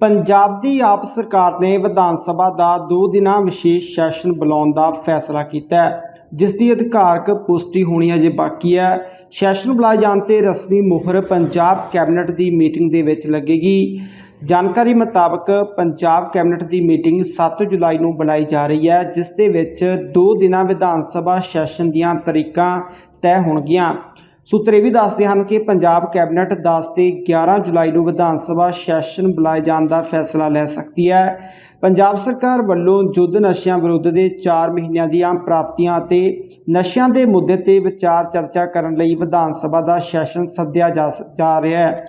ਪੰਜਾਬ ਦੀ ਆਪ ਸਰਕਾਰ ਨੇ ਵਿਧਾਨ ਸਭਾ ਦਾ 2 ਦਿਨਾਂ ਵਿਸ਼ੇਸ਼ ਸੈਸ਼ਨ ਬੁਲਾਉਣ ਦਾ ਫੈਸਲਾ ਕੀਤਾ ਹੈ, ਜਿਸ ਦੀ ਅਧਿਕਾਰਕ ਪੁਸ਼ਟੀ ਹੋਣੀ ਅਜੇ ਬਾਕੀ ਹੈ। ਸੈਸ਼ਨ ਬੁਲਾਏ ਜਾਣ ਤੇ ਰਸਮੀ ਮੋਹਰ ਪੰਜਾਬ ਕੈਬਨਿਟ ਦੀ ਮੀਟਿੰਗ ਦੇ ਵਿੱਚ ਲੱਗੇਗੀ। ਜਾਣਕਾਰੀ ਮੁਤਾਬਕ ਪੰਜਾਬ ਕੈਬਨਿਟ ਦੀ ਮੀਟਿੰਗ 7 ਜੁਲਾਈ ਨੂੰ ਬੁਲਾਈ ਜਾ ਰਹੀ ਹੈ, ਜਿਸ ਦੇ ਵਿੱਚ 2 ਦਿਨਾਂ ਵਿਧਾਨ ਸਭਾ ਸੈਸ਼ਨ ਦੀਆਂ ਤਰੀਕਾਂ ਤੈਅ ਹੋਣਗੀਆਂ। ਸੂਤਰ ਇਹ ਵੀ ਦੱਸਦੇ ਹਨ ਕਿ ਪੰਜਾਬ ਕੈਬਨਿਟ 10 ਤੇ 11 ਜੁਲਾਈ ਨੂੰ ਵਿਧਾਨ ਸਭਾ ਸੈਸ਼ਨ ਬੁਲਾਏ ਜਾਣ ਦਾ ਫੈਸਲਾ ਲੈ ਸਕਦੀ ਹੈ। ਪੰਜਾਬ ਸਰਕਾਰ ਵੱਲੋਂ ਯੁੱਧ ਨਸ਼ਿਆਂ ਵਿਰੁੱਧ ਦੇ 4 ਮਹੀਨਿਆਂ ਦੀਆਂ ਪ੍ਰਾਪਤੀਆਂ ਅਤੇ ਨਸ਼ਿਆਂ ਦੇ ਮੁੱਦੇ ਤੇ ਵਿਚਾਰ ਚਰਚਾ ਕਰਨ ਲਈ ਵਿਧਾਨ ਸਭਾ ਦਾ ਸੈਸ਼ਨ ਸੱਦਿਆ ਜਾ ਸ- ਜਾ ਰਿਹਾ ਹੈ।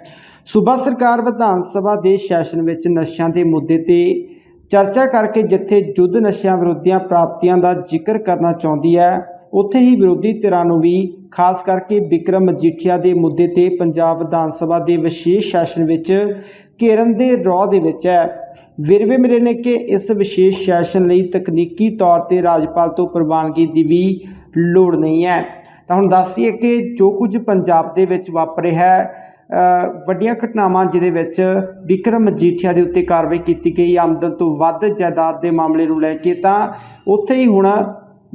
ਸੂਬਾ ਸਰਕਾਰ ਵਿਧਾਨ ਸਭਾ ਦੇ ਸੈਸ਼ਨ ਵਿੱਚ ਨਸ਼ਿਆਂ ਦੇ ਮੁੱਦੇ ਤੇ ਚਰਚਾ ਕਰਕੇ ਜਿੱਥੇ ਯੁੱਧ ਨਸ਼ਿਆਂ ਵਿਰੁੱਧੀਆਂ ਪ੍ਰਾਪਤੀਆਂ ਦਾ ਜ਼ਿਕਰ ਕਰਨਾ ਚਾਹੁੰਦੀ ਹੈ ਉੱਥੇ ਹੀ ਵਿਰੋਧੀ ਧਿਰਾਂ ਨੂੰ ਵੀ, ਖਾਸ ਕਰਕੇ ਵਿਕਰਮ ਮਜੀਠੀਆ ਦੇ ਮੁੱਦੇ ਤੇ ਪੰਜਾਬ ਵਿਧਾਨ ਸਭਾ ਦੇ ਵਿਸ਼ੇਸ਼ ਸੈਸ਼ਨ ਵਿੱਚ ਘੇਰਨ ਦੇ ਰੌ ਦੇ ਵਿੱਚ ਹੈ। ਵੇਰਵੇ ਮਿਲੇ ਨੇ ਕਿ ਇਸ ਵਿਸ਼ੇਸ਼ ਸੈਸ਼ਨ ਲਈ ਤਕਨੀਕੀ ਤੌਰ ਤੇ ਰਾਜਪਾਲ ਤੋਂ ਪ੍ਰਵਾਨਗੀ ਦੀ ਵੀ ਲੋੜ ਨਹੀਂ ਹੈ। ਤਾਂ ਹੁਣ ਦੱਸੀਏ ਕਿ ਜੋ ਕੁਝ ਪੰਜਾਬ ਦੇ ਵਿੱਚ ਵਾਪਰ ਰਿਹਾ ਹੈ ਵੱਡੀਆਂ ਘਟਨਾਵਾਂ ਜਿਹਦੇ ਵਿੱਚ ਵਿਕਰਮ ਮਜੀਠੀਆ ਦੇ ਉੱਤੇ ਕਾਰਵਾਈ ਕੀਤੀ ਗਈ, ਆਮਦਨ ਤੋਂ ਵੱਧ ਜਾਇਦਾਦ ਦੇ ਮਾਮਲੇ ਨੂੰ ਲੈ ਕੇ ਤਾਂ ਉੱਥੇ ਹੀ ਹੁਣ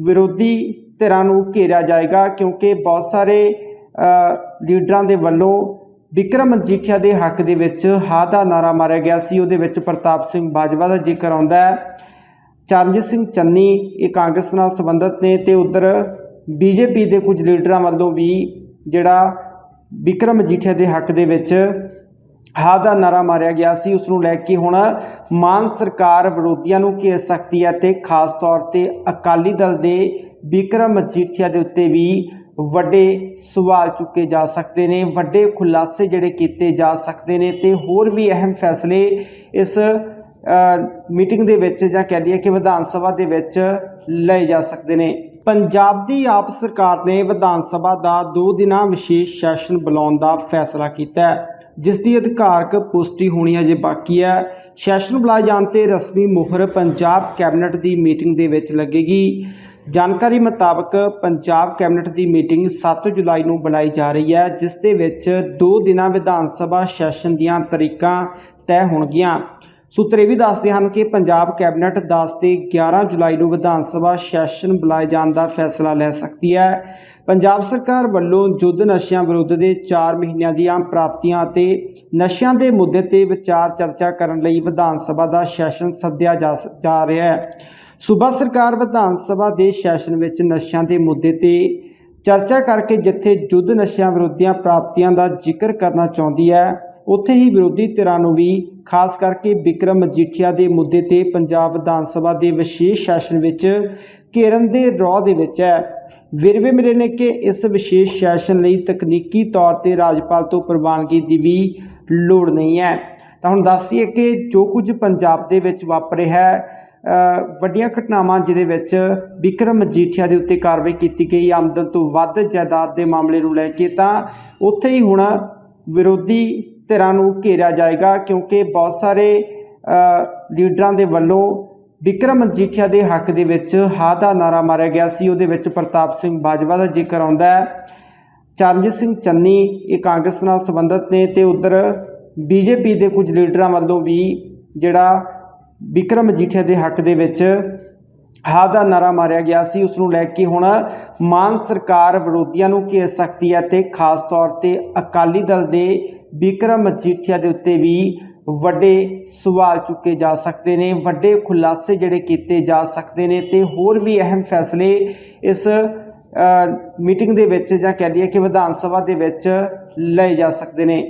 ਵਿਰੋਧੀ ਧਿਰਾਂ ਨੂੰ ਘੇਰਿਆ ਜਾਏਗਾ ਕਿਉਂਕਿ ਬਹੁਤ ਸਾਰੇ ਲੀਡਰਾਂ ਦੇ ਵੱਲੋਂ ਵਿਕਰਮ ਮਜੀਠੀਆ ਦੇ ਹੱਕ ਦੇ ਵਿੱਚ ਹਾ ਦਾ ਨਾਰਾ ਮਾਰਿਆ ਗਿਆ ਸੀ। ਉਹਦੇ ਵਿੱਚ ਪ੍ਰਤਾਪ ਸਿੰਘ ਬਾਜਵਾ ਦਾ ਜ਼ਿਕਰ ਆਉਂਦਾ ਹੈ। ਚਰਨਜੀਤ ਸਿੰਘ ਚੰਨੀ ਇਹ ਕਾਂਗਰਸ ਨਾਲ ਸੰਬੰਧਿਤ ਨੇ ਤੇ ਉਧਰ ਬੀਜੇਪੀ ਦੇ ਕੁਝ ਲੀਡਰਾਂ ਵੱਲੋਂ ਵੀ ਜਿਹੜਾ ਵਿਕਰਮ ਮਜੀਠੀਆ ਦੇ ਹੱਕ ਦੇ ਵਿੱਚ ਹਾਂ ਦਾ ਨਾਰਾ ਮਾਰਿਆ ਗਿਆ ਸੀ। ਉਸ ਨੂੰ ਲੈ ਕੇ ਹੁਣ ਮਾਨ ਸਰਕਾਰ ਵਿਰੋਧੀਆਂ ਨੂੰ ਘੇਰ ਸਕਦੀ ਹੈ ਤੇ ਖਾਸ ਤੌਰ ਤੇ ਅਕਾਲੀ ਦਲ ਦੇ ਵਿਕਰਮ ਮਜੀਠੀਆ ਦੇ ਉੱਤੇ ਵੀ ਵੱਡੇ ਸਵਾਲ ਚੁੱਕੇ ਜਾ ਸਕਦੇ ਨੇ, ਵੱਡੇ ਖੁਲਾਸੇ ਜਿਹੜੇ ਕੀਤੇ ਜਾ ਸਕਦੇ ਨੇ ਤੇ ਹੋਰ ਵੀ ਅਹਿਮ ਫੈਸਲੇ ਇਸ ਮੀਟਿੰਗ ਦੇ ਵਿੱਚ ਜਾਂ ਕਹਿ ਲਈਏ ਕਿ ਵਿਧਾਨ ਸਭਾ ਦੇ ਵਿੱਚ ਲਏ ਜਾ ਸਕਦੇ ਨੇ। ਪੰਜਾਬ ਦੀ ਆਪ ਸਰਕਾਰ ਨੇ ਵਿਧਾਨ ਸਭਾ ਦਾ 2 ਦਿਨਾਂ ਵਿਸ਼ੇਸ਼ ਸੈਸ਼ਨ ਬੁਲਾਉਣ ਦਾ ਫੈਸਲਾ ਕੀਤਾ ਹੈ। ਜਿਸ ਦੀ ਅਧਿਕਾਰਕ ਪੁਸ਼ਟੀ ਹੋਣੀ ਅਜੇ ਬਾਕੀ ਹੈ। ਸੈਸ਼ਨ ਬੁਲਾਏ ਜਾਣ ਤੇ ਰਸਮੀ ਮੋਹਰ ਪੰਜਾਬ ਕੈਬਨਿਟ ਦੀ ਮੀਟਿੰਗ ਦੇ ਵਿੱਚ ਲੱਗੇਗੀ। ਜਾਣਕਾਰੀ ਮੁਤਾਬਕ ਪੰਜਾਬ ਕੈਬਨਿਟ ਦੀ ਮੀਟਿੰਗ 7 ਜੁਲਾਈ ਨੂੰ ਬੁਲਾਈ ਜਾ ਰਹੀ ਹੈ, ਜਿਸ ਦੇ ਵਿੱਚ 2 ਦਿਨਾਂ ਵਿਧਾਨ ਸਭਾ ਸੈਸ਼ਨ ਦੀਆਂ ਤਰੀਕਾਂ ਤੈਅ ਹੋਣਗੀਆਂ। ਸੂਤਰ ਇਹ ਵੀ ਦੱਸਦੇ ਹਨ ਕਿ ਪੰਜਾਬ ਕੈਬਨਿਟ 10 ਤੇ 11 ਜੁਲਾਈ ਨੂੰ ਵਿਧਾਨ ਸਭਾ ਸੈਸ਼ਨ ਬੁਲਾਏ ਜਾਣ ਦਾ ਫੈਸਲਾ ਲੈ ਸਕਦੀ ਹੈ। ਪੰਜਾਬ ਸਰਕਾਰ ਵੱਲੋਂ ਯੁੱਧ ਨਸ਼ਿਆਂ ਵਿਰੁੱਧ ਦੇ 4 ਮਹੀਨਿਆਂ ਦੀਆਂ ਪ੍ਰਾਪਤੀਆਂ ਅਤੇ ਨਸ਼ਿਆਂ ਦੇ ਮੁੱਦੇ ਤੇ ਵਿਚਾਰ ਚਰਚਾ ਕਰਨ ਲਈ ਵਿਧਾਨ ਸਭਾ ਦਾ ਸੈਸ਼ਨ ਸੱਦਿਆ ਜਾ ਸ- ਜਾ ਰਿਹਾ ਹੈ। ਸੂਬਾ ਸਰਕਾਰ ਵਿਧਾਨ ਸਭਾ ਦੇ ਸੈਸ਼ਨ ਵਿੱਚ ਨਸ਼ਿਆਂ ਦੇ ਮੁੱਦੇ ਤੇ ਚਰਚਾ ਕਰਕੇ ਜਿੱਥੇ ਯੁੱਧ ਨਸ਼ਿਆਂ ਵਿਰੁੱਧੀਆਂ ਪ੍ਰਾਪਤੀਆਂ ਦਾ ਜ਼ਿਕਰ ਕਰਨਾ ਚਾਹੁੰਦੀ ਹੈ ਉੱਥੇ ਹੀ ਵਿਰੋਧੀ ਧਿਰਾਂ ਨੂੰ ਵੀ, ਖਾਸ ਕਰਕੇ ਵਿਕਰਮ ਮਜੀਠੀਆ ਦੇ ਮੁੱਦੇ ਤੇ ਪੰਜਾਬ ਵਿਧਾਨ ਸਭਾ ਦੇ ਵਿਸ਼ੇਸ਼ ਸੈਸ਼ਨ ਵਿੱਚ ਘੇਰਨ ਦੇ ਰੌ ਦੇ ਵਿੱਚ ਹੈ। ਵੇਰਵੇ ਮਿਲੇ ਨੇ ਕਿ ਇਸ ਵਿਸ਼ੇਸ਼ ਸੈਸ਼ਨ ਲਈ ਤਕਨੀਕੀ ਤੌਰ ਤੇ ਰਾਜਪਾਲ ਤੋਂ ਪ੍ਰਵਾਨਗੀ ਦੀ ਵੀ ਲੋੜ ਨਹੀਂ ਹੈ। ਤਾਂ ਹੁਣ ਦੱਸੀਏ ਕਿ ਜੋ ਕੁਝ ਪੰਜਾਬ ਦੇ ਵਿੱਚ ਵਾਪਰ ਰਿਹਾ ਹੈ ਵੱਡੀਆਂ ਘਟਨਾਵਾਂ ਜਿਹਦੇ ਵਿੱਚ ਵਿਕਰਮ ਮਜੀਠੀਆ ਦੇ ਉੱਤੇ ਕਾਰਵਾਈ ਕੀਤੀ ਗਈ, ਆਮਦਨ ਤੋਂ ਵੱਧ ਜਾਇਦਾਦ ਦੇ ਮਾਮਲੇ ਨੂੰ ਲੈ ਕੇ ਤਾਂ ਉੱਥੇ ਹੀ ਹੁਣ ਵਿਰੋਧੀ ਧਿਰਾਂ ਨੂੰ ਘੇਰਿਆ ਜਾਏਗਾ ਕਿਉਂਕਿ ਬਹੁਤ ਸਾਰੇ ਲੀਡਰਾਂ ਦੇ ਵੱਲੋਂ ਵਿਕਰਮ ਮਜੀਠੀਆ ਦੇ ਹੱਕ ਦੇ ਵਿੱਚ ਹਾ ਦਾ ਨਾਰਾ ਮਾਰਿਆ ਗਿਆ ਸੀ। ਉਹਦੇ ਵਿੱਚ ਪ੍ਰਤਾਪ ਸਿੰਘ ਬਾਜਵਾ ਦਾ ਜ਼ਿਕਰ ਆਉਂਦਾ ਹੈ। ਚਰਨਜੀਤ ਸਿੰਘ ਚੰਨੀ ਇਹ ਕਾਂਗਰਸ ਨਾਲ ਸੰਬੰਧਿਤ ਨੇ ਤੇ ਉਧਰ ਬੀਜੇਪੀ ਦੇ ਕੁਝ ਲੀਡਰਾਂ ਵੱਲੋਂ ਵੀ ਜਿਹੜਾ ਵਿਕਰਮ ਮਜੀਠੀਆ ਦੇ ਹੱਕ ਦੇ ਵਿੱਚ ਹਾ ਦਾ ਨਾਰਾ ਮਾਰਿਆ ਗਿਆ ਸੀ। ਉਸ ਨੂੰ ਲੈ ਕੇ ਹੁਣ ਮਾਨ ਸਰਕਾਰ ਵਿਰੋਧੀਆਂ ਨੂੰ ਘੇਰ ਸਕਦੀ ਹੈ ਤੇ ਖਾਸ ਤੌਰ ਤੇ ਅਕਾਲੀ ਦਲ ਦੇ ਵਿਕਰਮ ਮਜੀਠੀਆ ਦੇ ਉੱਤੇ ਵੀ ਵੱਡੇ ਸਵਾਲ ਚੁੱਕੇ ਜਾ ਸਕਦੇ ਨੇ, ਵੱਡੇ ਖੁਲਾਸੇ ਜਿਹੜੇ ਕੀਤੇ ਜਾ ਸਕਦੇ ਨੇ ਤੇ ਹੋਰ ਵੀ ਅਹਿਮ ਫੈਸਲੇ ਇਸ ਮੀਟਿੰਗ ਦੇ ਵਿੱਚ ਜਾਂ ਕਹਿ ਲਈਏ ਕਿ ਵਿਧਾਨ ਸਭਾ ਦੇ ਵਿੱਚ ਲਏ ਜਾ ਸਕਦੇ ਨੇ।